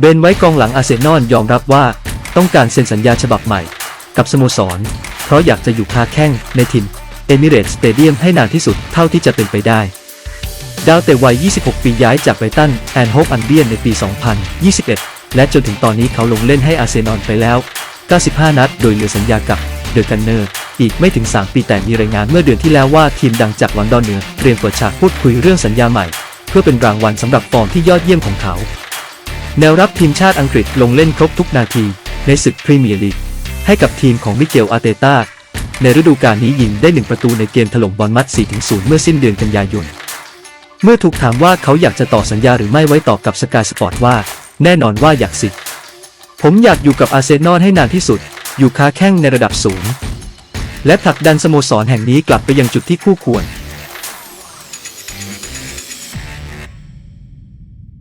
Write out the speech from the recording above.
เบนไว้กองหลังอาเซนอลยอมรับว่าต้องการเซ็นสัญญาฉบับใหม่ กับสโมสร เพราะอยากจะอยู่ค้าแข้งในทีมเอมิเรตสเตเดียมให้นานที่สุดเท่าที่จะเป็นไปได้ ดาวเตะวัย 26 ปีย้ายจากไบรตันแอนโฮปอันเบียนในปี 2021 และจนถึงตอนนี้เขาลงเล่นให้อาเซนอลไปแล้ว 95 นัด โดยเหลือสัญญากับเดอะกันเนอร์อีกไม่ถึง 3 ปีแต่มีรายงานเมื่อเดือนที่แล้วว่าทีมดังจากลอนดอนเหนือเตรียมเปิดฉากพูดคุยเรื่องสัญญาใหม่ เพื่อเป็นรางวัลสำหรับฟอร์มที่ยอดเยี่ยมของเขา แนวรับทีมชาติอังกฤษลงเล่นครบทุกนาที ในศึกพรีเมียร์ลีกให้กับทีมของมิเกลอาเตต้าในฤดูกาลนี้ยิงได้หนึ่งประตูในเกมถล่มบอลมัด 4-0 เมื่อสิ้นเดือนกันยายน เมื่อถูกถามว่าเขาอยากจะต่อสัญญาหรือไม่ไว้ตอบกับสกายสปอร์ตว่า แน่นอนว่าอยากสิ ผมอยากอยู่กับอาเซนอลให้นานที่สุด อยู่ค้าแข้งในระดับสูง และผลักดันสโมสรแห่งนี้กลับไปยังจุดที่คู่ควร